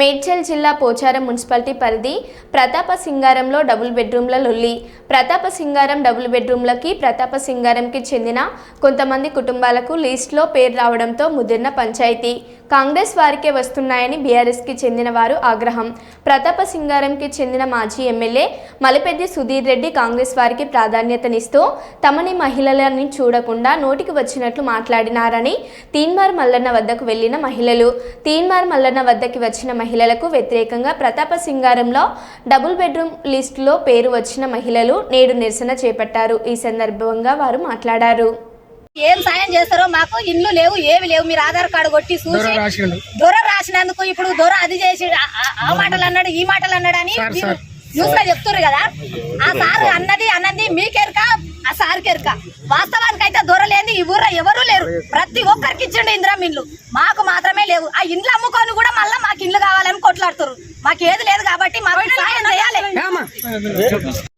మేడ్చల్ జిల్లా పోచారం మున్సిపాలిటీ పరిధి ప్రతాప సింగారంలో డబుల్ బెడ్రూమ్ల లొల్లి. ప్రతాప సింగారం డబుల్ బెడ్రూమ్లకి ప్రతాప సింగారంకి చెందిన కొంతమంది కుటుంబాలకు లీస్ట్లో పేరు రావడంతో ముదిరిన పంచాయతీ. కాంగ్రెస్ వారికే వస్తున్నాయని బీఆర్ఎస్కి చెందిన వారు ఆగ్రహం. ప్రతాప సింగారంకి చెందిన మాజీ ఎమ్మెల్యే మలిపెద్ది సుధీర్ రెడ్డి కాంగ్రెస్ వారికి ప్రాధాన్యతనిస్తూ తమని మహిళలని చూడకుండా నోటికి వచ్చినట్లు మాట్లాడినారని తీన్మార్ మల్లన్న వద్దకు వెళ్ళిన మహిళలు తీన్మార్ మల్లన్న వద్దకి వచ్చిన మహిళలకు వ్యతిరేకంగా ప్రతాప సింగారంలో డబుల్ బెడ్రూమ్ లిస్టులో పేరు వచ్చిన మహిళలు నేడు నిరసన చేపట్టారు. ఈ సందర్భంగా వారు మాట్లాడారు. ఏం సాయం చేస్తారో మాకు ఇల్లు లేవు ఏమి లేవు. మీరు ఆధార్ కార్డు కొట్టి చూసి దొర రాసినందుకు ఇప్పుడు దొర అది చేసి ఆ- మాటలు అన్నాడు ఈ మాటలు అన్నాడు అని న్యూస్లో చెప్తున్నారు కదా? ఆ సార్ అన్నది అన్నది మీకెరక ఆ సార్ కెరక వాస్తవానికి అయితే దొర లేని ఈ ఊర్లో ఎవరూ లేరు. ప్రతి ఒక్కరికి ఇచ్చిండు ఇందిరా మిల్లు మాకు మాత్రమే లేవు. ఆ ఇండ్లు అమ్ముకొని కూడా మళ్ళీ మాకు ఇండ్లు కావాలని కొట్లాడుతారు మాకు ఏది లేదు కాబట్టి మాకు సాయం చేయాలి.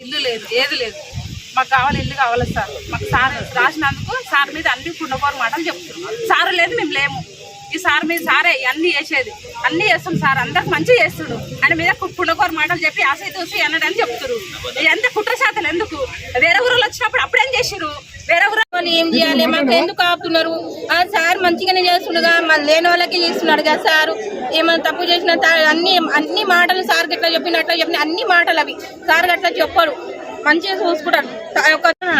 ఇల్లు లేదు ఏది లేదు. మాకు కావాలి ఇల్లు కావాలి సార్. మాకు సార్ రాసినందుకు సార్ మీద అన్ని కుండకోరు మాటలు చెప్తున్నారు సార్ లేదు మేము లేము. ఈ సార్ మీ సారే అన్ని చేసేది. అన్ని చేస్తాం సార్ అందరికి మంచిగా చేస్తుడు. ఆయన మీద కుండకోరు మాటలు చెప్పి ఆశ దూసి అన్నాడని చెప్తున్నారు ఎంత కుట్ర శాతం ఎందుకు? వేరే ఊరిలో వచ్చినప్పుడు అప్పుడేం చేసిరు వేరే ఊరు ఏం చేయాలి? మాకు ఎందుకు ఆపుతున్నారు? ఆ సార్ మంచిగానే చేస్తుండగా మళ్ళీ లేని వాళ్ళకి చేస్తున్నాడు కదా సార్. ఏమైనా తప్పు చేసిన అన్ని అన్ని మాటలు సార్ గట్లా చెప్పినట్లా చెప్పిన అన్ని మాటలు అవి. సార్ గట్లా చెప్పరు మంచిగా చూసుకుంటారు.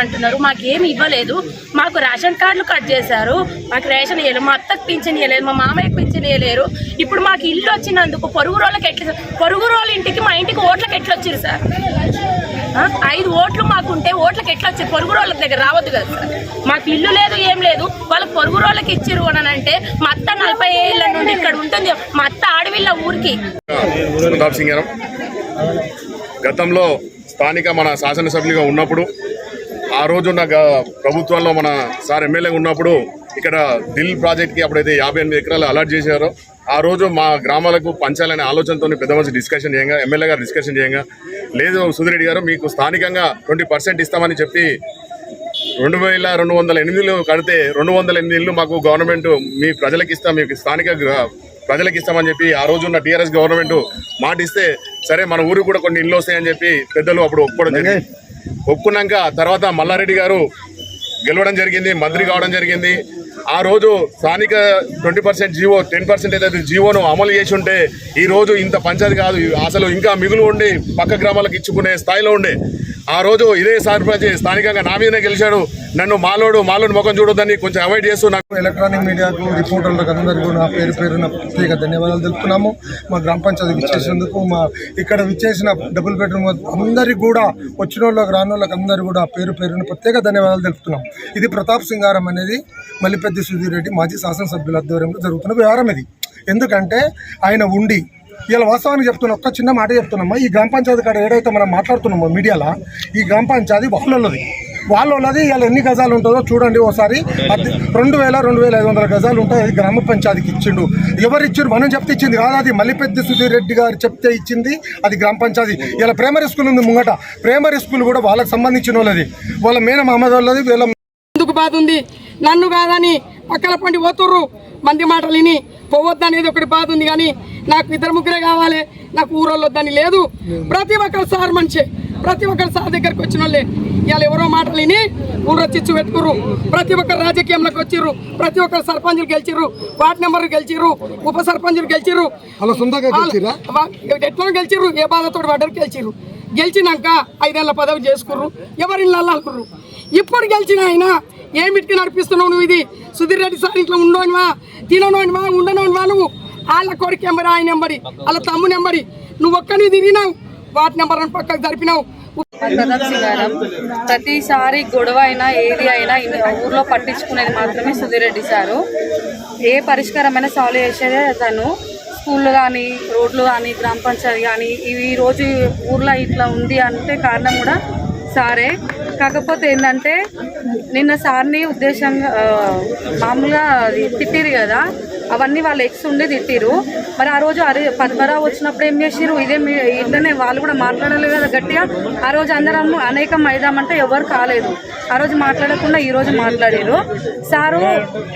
అంటున్నారు మాకు ఏమి ఇవ్వలేదు. మాకు రేషన్ కార్డులు కట్ చేశారు. మాకు రేషన్ ఇవ్వలేదు మా అత్తకు పింఛన్ ఇవ్వలేదు మా మామయ్యకు పింఛన్ ఇవ్వలేరు ఇప్పుడు మాకు ఇల్లు వచ్చినందుకు పొరుగు రోజులకు ఎట్లా పొరుగు రోజుల ఇంటికి మా ఇంటికి ఓట్లకు ఎట్లా వచ్చారు సార్? ఐదు ఓట్లు మాకుంటే ఓట్లకు ఎట్లా వచ్చారు? పొరుగు రోజుల దగ్గర రావద్దు కదా సార్. మాకు ఇల్లు లేదు ఏం లేదు. వాళ్ళకి పొరుగు రోజులకు ఇచ్చారు అని అంటే మా అత్త నలభై ఏళ్ళ నుండి ఇక్కడ ఉంటుంది. మా అత్త ఆడవిళ్ళ ఊరికి. గతంలో స్థానిక మన శాసనసభ్యులుగా ఉన్నప్పుడు ఆ రోజున్న గ- ప్రభుత్వంలో మన సార్ ఎమ్మెల్యేగా ఉన్నప్పుడు ఇక్కడ దిల్ ప్రాజెక్ట్కి అప్పుడైతే యాభై ఎనిమిది ఎకరాలు అలర్ట్ చేశారో. ఆ రోజు మా గ్రామాలకు పంచాలనే ఆలోచనతో పెద్ద మంచి డిస్కషన్ చేయంగా ఎమ్మెల్యే గారు డిస్కషన్ చేయంగా లేదు సుధిరెడ్డి గారు మీకు స్థానికంగా ట్వంటీ పర్సెంట్ ఇస్తామని చెప్పి రెండు వేల రెండు వందల ఎనిమిదిలు కడితే రెండు వందల ఎనిమిది మాకు గవర్నమెంట్ మీ ప్రజలకు ఇస్తాం మీకు స్థానిక ప్రజలకు ఇస్తామని చెప్పి ఆ రోజు ఉన్న టీఆర్ఎస్ గవర్నమెంట్ మాట ఇస్తే సరే మన ఊరికి కూడా కొన్ని ఇల్లు వస్తాయని చెప్పి పెద్దలు అప్పుడు ఒప్పుకోవడం జరిగింది. ఒప్పుకున్నాక తర్వాత మల్లారెడ్డి గారు గెలవడం జరిగింది మంత్రి కావడం జరిగింది. ఆ రోజు స్థానిక twenty percent GO ten percent ఏదైతే జీవోను అమలు చేసి ఉంటే ఈ రోజు ఇంత పంచాయతీ కాదు అసలు ఇంకా మిగులు ఉండి పక్క గ్రామాలకు ఇచ్చుకునే స్థాయిలో ఉండే. ఆ రోజు ఇదే సర్పంచ్ స్థానికంగా నా మీదనే గెలిచాడు. నన్ను మాలోడు మాలోడు ముఖం చూడొద్దని కొంచెం అవాయిడ్ చేస్తూ నాకు ఎలక్ట్రానిక్ మీడియాకు రిపోర్టర్లకు అందరికీ నా పేరు పేరున ప్రత్యేక ధన్యవాదాలు తెలుపుతున్నాము. మా గ్రామ పంచాయతీ విచ్చేసినందుకు మా ఇక్కడ విచ్చేసిన డబుల్ బెడ్రూమ్ అందరికి కూడా వచ్చిన వాళ్ళకి రాని వాళ్ళకి కూడా పేరు పేరున ప్రత్యేక ధన్యవాదాలు తెలుపుతున్నాం. ఇది ప్రతాప్ సింగారం అనేది మల్లిపెద్ది సుధీర్ రెడ్డి మాజీ శాసనసభ్యుల ఆధ్వర్యంలో జరుగుతున్న వ్యవహారం ఇది. ఎందుకంటే ఆయన ఉండి ఇలా వాస్తవానికి చెప్తున్నా ఒక్క చిన్న మాట చెప్తున్నామ్మా ఈ గ్రామ పంచాయతీ కాడ ఏడైతే మనం మాట్లాడుతున్నామో మీడియాలో ఈ గ్రామ పంచాయతీ వాళ్ళది వాళ్ళది ఇలా ఎన్ని గజాలు ఉంటుందో చూడండి ఒకసారి అది రెండు వేల రెండు వేల ఐదు వందల గజాలు ఉంటాయి. అది గ్రామ పంచాయతీకి ఇచ్చిండు. ఎవరు ఇచ్చిండు? మనం చెప్తే ఇచ్చింది కాదు. అది మల్లిపెద్ది సుధీర్ రెడ్డి గారు చెప్తే ఇచ్చింది. అది గ్రామ పంచాయతీ. ఇలా ప్రైమరీ స్కూల్ ఉంది ముంగట. ప్రైమరీ స్కూల్ కూడా వాళ్ళకి సంబంధించిన వాళ్ళది. వాళ్ళ మేన మహమ్మద్ వాళ్ళది వీళ్ళ ఎందుకు బాధ ఉంది? నన్ను కాదని పక్కల పండి పోతుర్రు. మంది మాటలు విని పోవద్దు అనేది ఒకటి బాధ ఉంది కానీ నాకు ఇద్దరు ముగ్గురే కావాలి. నాకు ఊరోళ్ళు వద్దని లేదు. ప్రతి ఒక్కరు సార్ మంచి ప్రతి ఒక్కరు సార్ దగ్గరికి వచ్చిన వాళ్ళే. ఇవాళ ఎవరో మాటలు విని ఊరో చిచ్చు పెట్టుకుర్రు. ప్రతి ఒక్కరు రాజకీయంలోకి వచ్చిర్రు. ప్రతి ఒక్కరు సర్పంచులు గెలిచిర్రు. వార్డు నెంబర్లు గెలిచిర్రు. ఉప సర్పంచులు గెలిచిర్రు. ఎట్లా గెలిచిర్రు? ఏ బాధతో పడ్డారు గెలిచిర్రు. గెలిచినాక ఐదేళ్ళ పదవి చేసుకుర్రు. ఎవరి అనుకుర్రు? ఇప్పుడు గెలిచిన ఆయన ఏమిటికి నడిపిస్తున్నావు నువ్వు ఇది? సుధీర్ రెడ్డి సార్ ఇంట్లో ఉండోనివా తిననోనివా? ఉండనోనివా నువ్వు? వాళ్ళ కొడుకు ఎంబడి ఆయన ఎంబడి వాళ్ళ తమ్ము నెంబడి నువ్వు ఒక్కని తిరిగినావు. వాటి నెంబర్ వన్ పక్కకు జరిపినావు. ప్రతిసారి గొడవ అయినా ఏది అయినా ఊర్లో పట్టించుకునేది మాత్రమే సుధీర్ రెడ్డి సారు. ఏ పరిష్కారమైనా సాల్వ్ చేసేదే తను స్కూళ్ళు కానీ రోడ్లు కానీ గ్రామ పంచాయతీ కానీ ఇవి ఈ రోజు ఊర్లో ఇట్లా ఉంది అంటే కారణం కూడా సారే. కాకపోతే ఏంటంటే నిన్న సార్ని ఉద్దేశంగా మామూలుగా అది తిట్టిరు కదా. అవన్నీ వాళ్ళు ఎక్స్ ఉండి తిట్టిరు మరి ఆ రోజు అరే పద్మరావు వచ్చినప్పుడు ఏం చేసిరు ఇదే మీ ఇట్లనే వాళ్ళు కూడా మాట్లాడలేదు కదా గట్టిగా. ఆ రోజు అందరం అనేకం అయిదామంటే ఎవరు కాలేదు. ఆ రోజు మాట్లాడకుండా ఈ రోజు మాట్లాడారు సారు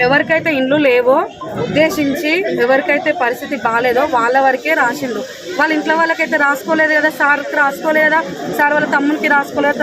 ఎవరికైతే ఇండ్లు లేవో ఉద్దేశించి ఎవరికైతే పరిస్థితి బాగాలేదో వాళ్ళ వరకే రాసిండు వాళ్ళ ఇంట్లో వాళ్ళకైతే రాసుకోలేదు కదా సార్కి రాసుకోలేదా సార్ వాళ్ళ తమ్మునికి రాసుకోలేదు?